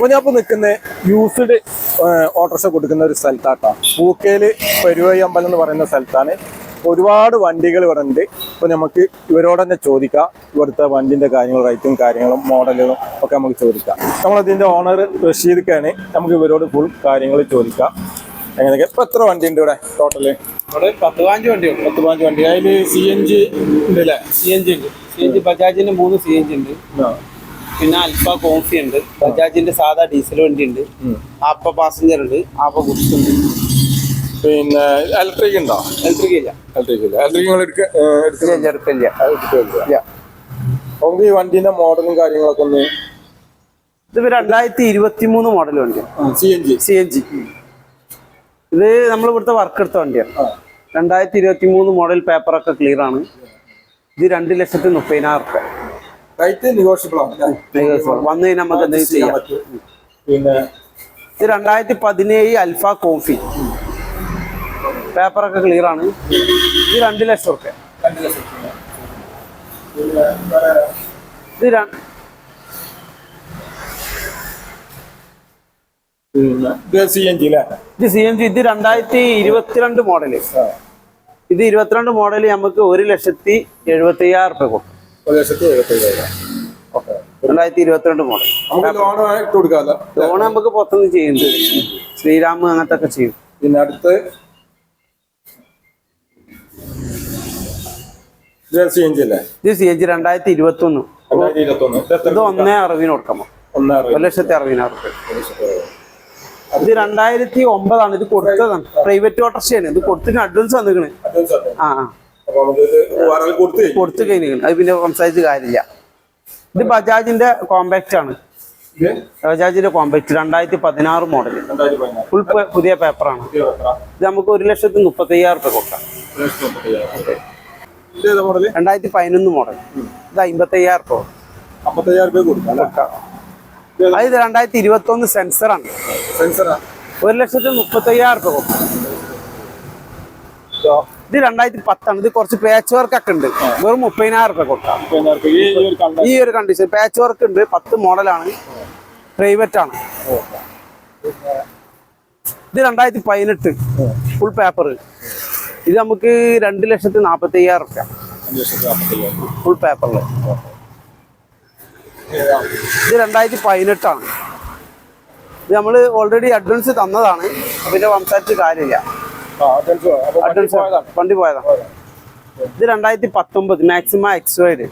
അപ്പൊ ഞാൻ ഇപ്പൊ നിൽക്കുന്ന യൂസ്ഡ് ഓട്ടോറിക്ഷ കൊടുക്കുന്ന ഒരു സ്ഥലത്താട്ടോ. പൂക്കേൽ പെരുവഴി അമ്പലം എന്ന് പറയുന്ന സ്ഥലത്താണ്. ഒരുപാട് വണ്ടികൾ ഇവിടെ ഉണ്ട്. അപ്പൊ നമുക്ക് ഇവരോട് തന്നെ ചോദിക്കാം. ഇവിടുത്തെ വണ്ടിന്റെ കാര്യങ്ങൾ റേറ്റും കാര്യങ്ങളും മോഡലുകളും ഒക്കെ നമുക്ക് ചോദിക്കാം. നമ്മളതിന്റെ ഓണർ റഷീദ്ക്കാണ്. നമുക്ക് ഇവരോട് ഫുൾ കാര്യങ്ങൾ ചോദിക്കാം. എങ്ങനെയൊക്കെ? ഇപ്പൊ എത്ര വണ്ടി ഉണ്ട് ഇവിടെ ടോട്ടൽ ഇവിടെ പത്ത് പതിനഞ്ച് വണ്ടിയുണ്ട്. പത്ത് പതിനഞ്ച് വണ്ടി. അതിൽ സി എൻ ജി ഉണ്ട് അല്ലേ സി എൻ ജി ഉണ്ട്. സി എൻ ജി ബജാജിന്റെ മൂന്ന് സി എൻ ജി ഉണ്ട്. പിന്നെ അൽഫ കോഫി ഉണ്ട്. ബജാജിന്റെ സാധാ ഡീസൽ വണ്ടി ഉണ്ട് ആപ്പ പാസഞ്ചർ ഉണ്ട്. ആപ്പ ഗുഡ്സ് ഉണ്ട് പിന്നെ ഇലക്ട്രിക് ഉണ്ടോ? ഇലക്ട്രിക് ഇല്ല. ഇലക്ട്രിക് ഇല്ല. ഇലക്ട്രിക് നിങ്ങൾ എടുക്കില്ല ഇല്ല നമുക്ക് ഈ വണ്ടീന്റെ മോഡലും കാര്യങ്ങളൊക്കെ ഒന്ന് ഇത് രണ്ടായിരത്തി ഇരുപത്തി മൂന്ന് മോഡൽ വണ്ടി C N G C N G ഇത് നമ്മൾ ഇവിടുത്തെ വർക്ക് എടുത്ത വണ്ടിയാണ്. രണ്ടായിരത്തി ഇരുപത്തി മൂന്ന് മോഡൽ പേപ്പറൊക്കെ ക്ലിയർ ആണ്. ഇത് രണ്ട് ലക്ഷത്തി മുപ്പതിനായിരം റുപ്യ. റേറ്റ് നെഗോഷ്യബിൾ ആണ്. വന്നു കഴിഞ്ഞാൽ നമുക്ക് എന്തെങ്കിലും പറ്റും. പിന്നെ ഇത് രണ്ടായിരത്തി പതിനേഴ് അൽഫ കോഫി. പേപ്പറൊക്കെ ക്ലിയർ ആണ്. ഇത് രണ്ട് ലക്ഷം റുപ്യ. ഇത് സി എൻ ഇത് സി എം ജി ഇത് രണ്ടായിരത്തി ഇരുപത്തിരണ്ട് മോഡൽ. ഇത് ഇരുപത്തിരണ്ട് മോഡൽ നമുക്ക് ഒരു ലക്ഷത്തി എഴുപത്തി അയ്യായിരം റുപ്യ കൊടുക്കും. ഒരു ലക്ഷത്തി എഴുപത്തി ഓക്കെ. രണ്ടായിരത്തി ഇരുപത്തിരണ്ട് മോഡൽ. നമുക്ക് ലോൺ ഇട്ട് കൊടുക്കാമല്ലോ. ലോൺ നമുക്ക് പുറത്തുനിന്ന് ചെയ്യുന്നുണ്ട്. ശ്രീരാം അങ്ങനത്തെ ഒക്കെ ചെയ്യും. പിന്നെ അടുത്ത് ഇത് സി എൻ ജി അല്ലേ? ഇത് സി എൻ ജി രണ്ടായിരത്തി ഇരുപത്തി ഒന്ന് രണ്ടായിരത്തി ഇത് ഇത് ഒന്നേ അറുപതിന് കൊടുക്കാം ഒരു ലക്ഷത്തി അറുപതിനായിരം റുപ്യ ഇത് രണ്ടായിരത്തി ഒമ്പതാണ് ഇത് കൊടുത്തതാണ്. പ്രൈവറ്റ് ഓട്ടർഷയാണ്. ഇത് കൊടുത്തിന് അഡ്വാൻസ് വന്നിക്കണ് ആ ആ. കൊടുത്ത് കഴിഞ്ഞു. അത് പിന്നെ സംസാരിച്ച് കാര്യമില്ല. ഇത് ബജാജിന്റെ കോമ്പാക്റ്റ് ആണ്. ബജാജിന്റെ കോമ്പാക്റ്റ് രണ്ടായിരത്തി പതിനാറ് മോഡൽ. ഫുൾ പുതിയ പേപ്പറാണ് ഇത് നമുക്ക് ഒരു ലക്ഷത്തി മുപ്പത്തി അയ്യായിരം റുപ്യ കൊടുക്കാം രണ്ടായിരത്തി പതിനൊന്ന് മോഡൽ ഇത് അമ്പത്തി അയ്യായിരം രൂപ കൊടുക്കാം അല്ലേ? ഇത് അത് രണ്ടായിരത്തി ഇരുപത്തി ഒന്ന് സെൻസറാണ് സെൻസറാ? ഒരു ലക്ഷത്തി മുപ്പത്തി അയ്യായിരം റുപ്യ കൊടുക്കാം. ഇതോ? രണ്ടായിരത്തി പത്താണ് ഇത് കുറച്ച് പാച്ച് വർക്ക് ഒക്കെ ഉണ്ട്. വെറും മുപ്പതിനായിരം റുപ്യ കൊടുക്കാം. ഈ ഒരു കണ്ടീഷൻ പാച്ച് വർക്ക് ഉണ്ട്. പത്ത് മോഡലാണ് പ്രൈവറ്റ് ആണ്. ഇത് രണ്ടായിരത്തി പതിനെട്ട് ഫുൾ പേപ്പർ ഇത് നമുക്ക് രണ്ട് ലക്ഷത്തി നാപ്പത്തി അയ്യായിരം റുപ്യ ഫുൾ പേപ്പറിൽ ഇത് രണ്ടായിരത്തി പതിനെട്ടാണ് ഇത് നമ്മൾ ഓൾറെഡി അഡ്വാൻസ് തന്നതാണ്. പിന്നെ സംസാരിച്ച് കാര്യമില്ല. അഡ്വാൻസ്. വണ്ടി പോയതാണ് ഇത് രണ്ടായിരത്തി പത്തൊമ്പത് മാക്സിമം എക്സ്വൈഡ്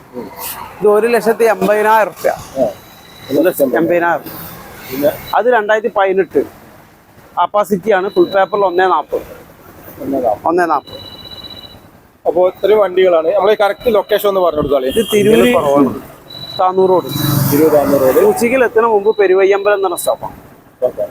ഇത് ഒരു ലക്ഷത്തി എൺപതിനായിരം റുപ്യ. എൺപതിനായിരം അത് രണ്ടായിരത്തി പതിനെട്ട് അപ്പാസിറ്റി ആണ് ഫുൾ പേപ്പറിൽ ഒന്നേ നാൽപ്പത് എന്നതാ? ഒന്നേ നാൽപ്പത് അപ്പോ ഇത്രയും വണ്ടികളാണ്. നമ്മൾ കറക്റ്റ് ലൊക്കേഷൻ ഒന്ന് പറഞ്ഞു കൊടുത്താലേ. ഇത് തിരൂര് താന്നൂർ റോഡ്. ഇരുപതാം റോഡ്. ഉച്ചയ്ക്കിൽ എത്തുന്ന മുമ്പ് പെരുവയ്യമ്പലം എന്ന് പറഞ്ഞ സ്റ്റോപ്പാണ് ഓക്കെ.